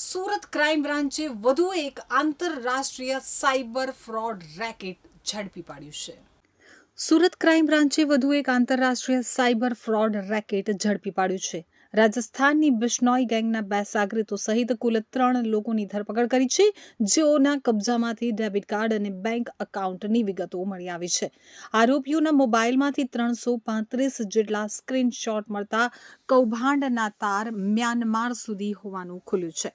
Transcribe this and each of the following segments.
Surat crime બ્રાન્ચે વધુ એક આંતરરાષ્ટ્રીય સાયબર ફ્રોડ રેકેટ ઝડપી પાડ્યું છે. સુરત ક્રાઇમ બ્રાન્ચે વધુ એક આંતરરાષ્ટ્રીય સાયબર ફ્રોડ રેકેટ ઝડપી પાડ્યું છે. રાજસ્થાનની બિશ્નોઈ ગેંગના બે સાગરીતો સહિત કુલ ત્રણ લોકોની ધરપકડ કરી છે, જેઓના કબજામાંથી ડેબિટ કાર્ડ અને બેંક એકાઉન્ટની વિગતો મળી આવી છે. આરોપીઓના મોબાઈલમાંથી ત્રણસો પાંત્રીસ જેટલા સ્ક્રીનશોટ મળતા કૌભાંડના તાર મ્યાનમાર સુધી હોવાનું ખુલ્યું છે.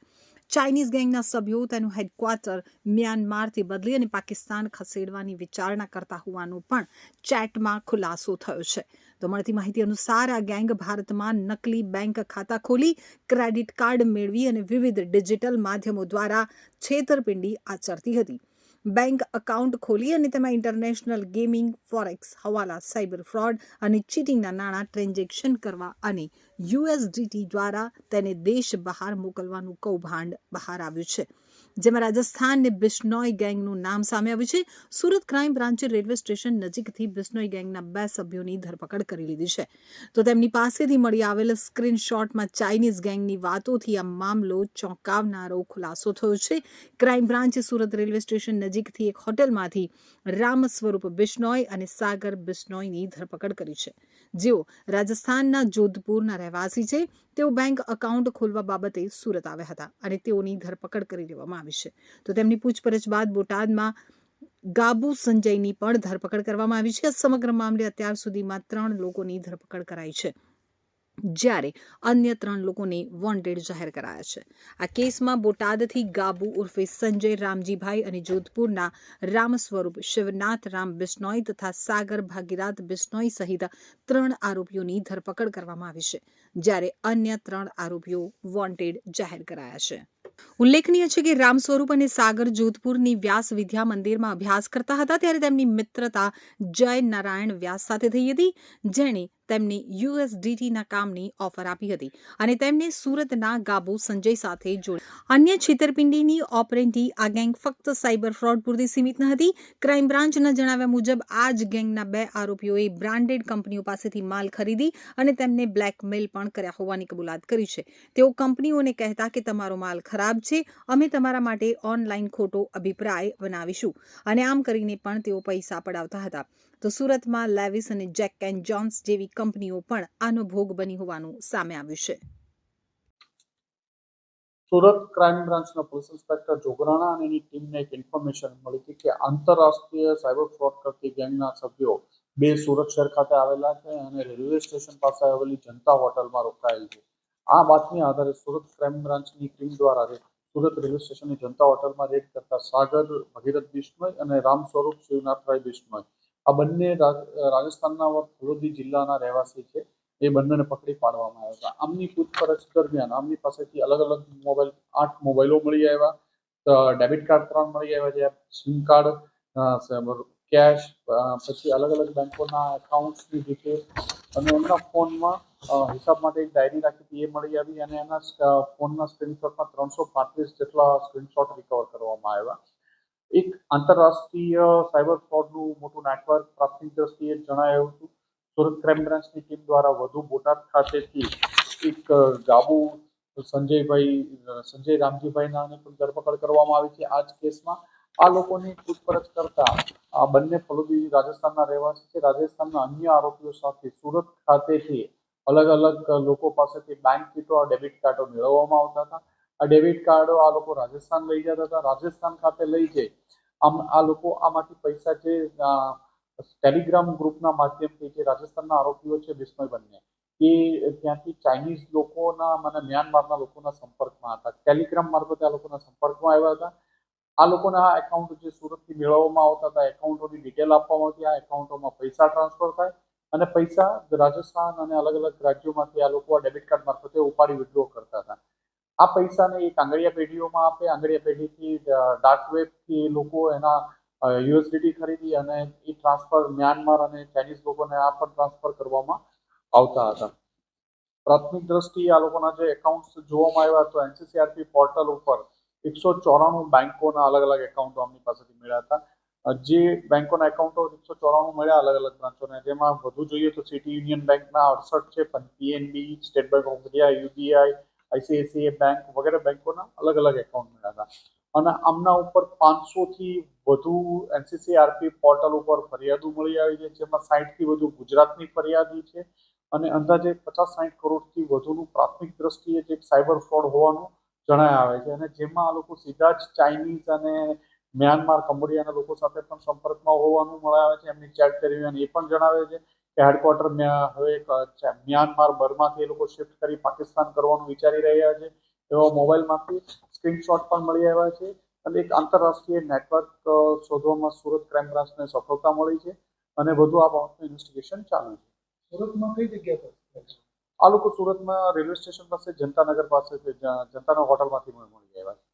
ચાઇનીઝ ગેંગના સભ્યો તેનું હેડક્વાર્ટર મ્યાનમારથી બદલી અને પાકિસ્તાન ખસેડવાની વિચારણા કરતા હોવાનો પણ ચેટમાં ખુલાસો થયો છે. તો મળતી માહિતી અનુસાર આ ગેંગ ભારતમાં નકલી બેંક ખાતા ખોલી, ક્રેડિટ કાર્ડ મેળવી અને વિવિધ ડિજિટલ માધ્યમો દ્વારા છેતરપિંડી આચરતી હતી. બેંક એકાઉન્ટ ખોલી અને તેમાં international gaming, forex, હવાલા, cyber fraud અને ચીટિંગના નાણાં ટ્રાન્ઝેક્શન કરવા અને યુએસડીટી દ્વારા તેને દેશ બહાર મોકલવાનું કૌભાંડ બહાર આવ્યું છે. જેમાં રાજસ્થાન ને બિશ્નોઈ ગેંગનું નામ સામે આવ્યું છે. સુરત ક્રાઇમ બ્રાન્ચે રેલવે સ્ટેશન નજીકથી બિશ્નોઈ ગેંગના બે સભ્યોની ધરપકડ કરી લીધી છે. તો તેમની પાસેથી મળી આવેલ સ્ક્રીનશોટમાં ચાઇનીઝ ગેંગની વાતોથી આ મામલો ચોંકાવનારો ખુલાસો થયો છે. ક્રાઇમ બ્રાન્ચે સુરત રેલવે સ્ટેશન નજીકથી એક હોટલમાંથી રામ સ્વરૂપ બિશ્નોઈ અને સાગર બિશ્નોઈની ધરપકડ કરી છે. જેઓ રાજસ્થાનના જોધપુરના રહેવાસી છે. તેઓ બેંક એકાઉન્ટ ખોલવા બાબતે સુરત આવ્યા હતા અને તેઓની ધરપકડ કરી લેવામાં આવી તો તેમની પૂછપરછ બાદ બોટાદમાં ગાબુ સંજયની પણ ધરપકડ કરવામાં આવી છે. આ સમગ્ર મામલે અત્યાર સુધીમાં ત્રણ લોકોની ધરપકડ કરાઈ છે, જ્યારે અન્ય ત્રણ લોકોને વોન્ટેડ જાહેર કરાયા છે. આ કેસમાં બોટાદથી ગાબુ ઉર્ફે સંજય રામજીભાઈ અને જોધપુરના રામ સ્વરૂપ, શિવનાથ રામ બિશ્નોઈ તથા સાગર ભાગીરાથ બિશ્નોઈ સહિત ત્રણ આરોપીઓની ધરપકડ કરવામાં આવી છે, જ્યારે અન્ય ત્રણ આરોપીઓ વોન્ટેડ જાહેર કરાયા છે. ઉલ્લેખનીય છે કે રામ સ્વરૂપ અને સાગર જોધપુરની વ્યાસ વિદ્યા મંદિરમાં અભ્યાસ કરતા હતા, ત્યારે તેમની મિત્રતા જય નારાયણ વ્યાસ સાથે થઈ હતી, જેણે તેમને યુએસડીટીના કામની ઓફર આપી હતી અને તેમને સુરતના ગાબુ સંજય સાથે જોડી. અન્ય છેતરપિંડીની ઓપરેન્ટી આ ગેંગ ફક્ત સાયબર ફ્રોડ પૂરતી સીમિત ન હતી. ક્રાઇમ બ્રાન્ચના જણાવ્યા મુજબ, આ જ ગેંગના બે આરોપીઓએ બ્રાન્ડેડ કંપનીઓ પાસેથી માલ ખરીદી અને તેમને બ્લેકમેલ પણ કર્યા હોવાની કબૂલાત કરી છે. તેઓ કંપનીઓને કહેતા કે, તમારો માલ ખરાબ છે. અમે તમારા માટે ઓનલાઈન ખોટો અભિપ્રાય બનાવીશું. અને આમ કરીને પણ તેઓ પૈસા પડાવતા હતા. તો સુરતમાં લેવિસ અને જેક એન્ડ જોન્સ જેવી કંપનીઓ પણ આનો ભોગ બની હોવાનું સામે આવ્યું છે. સુરત ક્રાઇમ બ્રાન્ચના પોલીસ ઇન્સ્પેક્ટર જોગરાણા અને એની ટીમને એક ઇન્ફોર્મેશન મળી હતી કે આંતરરાષ્ટ્રીય સાયબર ફ્રોડ કરતી ગેંગના સભ્યો બે સુરત શહેર ખાતે આવેલા છે અને રેલવે સ્ટેશન પાસે આવેલી જનતા હોટલમાં રોકાયેલ છે. આ બાતમી આધારે સુરત ક્રાઇમ બ્રાન્ચની ટીમ દ્વારા સુરત રેલવે સ્ટેશનની જનતા હોટલમાં રેડ કરતા સાગર, ભગીરથ બિશ્નોઈ અને રામ સ્વરૂપ શિવનાથભાઈ બિશ્નોઈ આ બંને રાજ- રાજસ્થાનના ફલોદી જિલ્લાના રહેવાસી છે. એ બંનેને પકડી પાડવામાં આવ્યા હતા. આમની પૂછપરછ દરમિયાન આમની પાસેથી અલગ અલગ મોબાઈલ, આઠ મોબાઈલો મળી આવ્યા. ડેબિટ કાર્ડ ત્રણ મળી આવ્યા છે. સિમ કાર્ડ કેશ પછી અલગ અલગ બેંકોના એકાઉન્ટ્સની ડિટેલ. અને એમના ફોનમાં હિસાબ માટે એક ડાયરી રાખી હતી. એ મળી આવી અને એના ફોનના સ્ક્રીનશોટમાં ત્રણસો પાંત્રીસ જેટલા સ્ક્રીનશોટ રિકવર કરવામાં આવ્યા. એક આંતરરાષ્ટ્રીય સાયબર ફ્રોડનું મોટું નેટવર્ક પ્રાથમિક દ્રષ્ટિએ જણાયું હતું. સુરત ક્રાઇમ બ્રાન્ચની ટીમ દ્વારા વધુ બોટાદ ખાતેથી એક ગાબુ સંજયભાઈ સંજય રામજીભાઈના પણ ધરપકડ કરવામાં આવી છે આ જ કેસમાં. આ લોકોની પૂછપરછ કરતા આ બંને ફલોદી રાજસ્થાનના રહેવાસી છે. રાજસ્થાનના અન્ય આરોપીઓ સાથે સુરત ખાતેથી અલગ અલગ લોકો પાસેથી બેંક કીટો ડેબિટ કાર્ડો મેળવવામાં આવતા હતા. આ ડેબિટ કાર્ડો આ લોકો રાજસ્થાન લઈ જતા હતા. રાજસ્થાન ખાતે લઈ જઈ આમ આ લોકો આમાંથી પૈસા જે ટેલિગ્રામ ગ્રુપના માધ્યમથી જે રાજસ્થાનના આરોપીઓ છે વિસ્મય બંને એ ત્યાંથી ચાઇનીઝ લોકોના મને મ્યાનમારના લોકોના સંપર્કમાં હતા. ટેલિગ્રામ મારફતે આ લોકોના સંપર્કમાં આવ્યા હતા. આ લોકોના એકાઉન્ટ જે સુરતથી મેળવવામાં આવતા હતા એકાઉન્ટોની ડિટેલ આપવામાં આવતી, આ એકાઉન્ટોમાં પૈસા ટ્રાન્સફર થાય અને પૈસા રાજસ્થાન અને અલગ અલગ રાજ્યોમાંથી આ લોકો આ ડેબિટ કાર્ડ મારફતે ઉપાડી વિડ્રો કરતા હતા. આ પૈસાને એક આંગળીયા પેઢીઓમાં આપે, આંગળીયા પેઢીથી ડાર્ક વેબથી લોકો એના યુએસડીટી ખરીદી અને એ ટ્રાન્સફર મ્યાનમાર અને ચાઇનીઝ લોકોને આ પણ ટ્રાન્સફર કરવામાં આવતા હતા. પ્રાથમિક દ્રષ્ટિએ આ લોકોના જે એકાઉન્ટ્સ જોવામાં આવ્યા તો એનસીસીઆરપી પોર્ટલ ઉપર એકસો ચોરાણું બેંકોના અલગ અલગ એકાઉન્ટો અમની પાસેથી મળ્યા હતા. જે બેંકોના એકાઉન્ટો એકસો ચોરાણું મળ્યા અલગ અલગ બ્રાન્ચોને જેમાં વધુ જોઈએ તો સિટી યુનિયન બેંકના અડસઠ છે PNB State Bank of India UBI ICICI bank વગેરે બેંકોના અલગ અલગ એકાઉન્ટ મળ્યા હતા. અને આમના ઉપર પાંચસો થી વધુ એનસીસીઆરપી પોર્ટલ ઉપર ફરિયાદો મળી આવી છે, જેમાં સાઠથી વધુ ગુજરાતની ફરિયાદી છે અને અંદાજે પચાસ સાઠ કરોડથી વધુનું પ્રાથમિક દ્રષ્ટિએ જે સાયબર ફ્રોડ હોવાનું જણાય આવે છે. અને જેમાં આ લોકો સીધા જ ચાઇનીઝ અને મ્યાનમાર, કંબોડિયાના લોકો સાથે પણ સંપર્કમાં હોવાનું મળે આવે છે. એમની ચેટ કરી અને એ પણ જણાવે છે કે હેડક્વાર્ટર હવે મ્યાનમાર બર્માથી એ લોકો શિફ્ટ કરી પાકિસ્તાન કરવાનું વિચારી રહ્યા છે. એવા મોબાઈલમાંથી સ્ક્રીનશોટ પણ મળી આવ્યા છે અને એક આંતરરાષ્ટ્રીય નેટવર્ક શોધવામાં સુરત ક્રાઇમ બ્રાન્ચને સફળતા મળી છે અને વધુ આ બાબતનું ઇન્વેસ્ટિગેશન ચાલુ છે. સુરતમાં કઈ જગ્યા પર આ લોકો સુરતમાં રેલવે સ્ટેશન પાસે જનતાનગર પાસે જનતાનગર હોટલમાંથી મળી આવ્યા છે.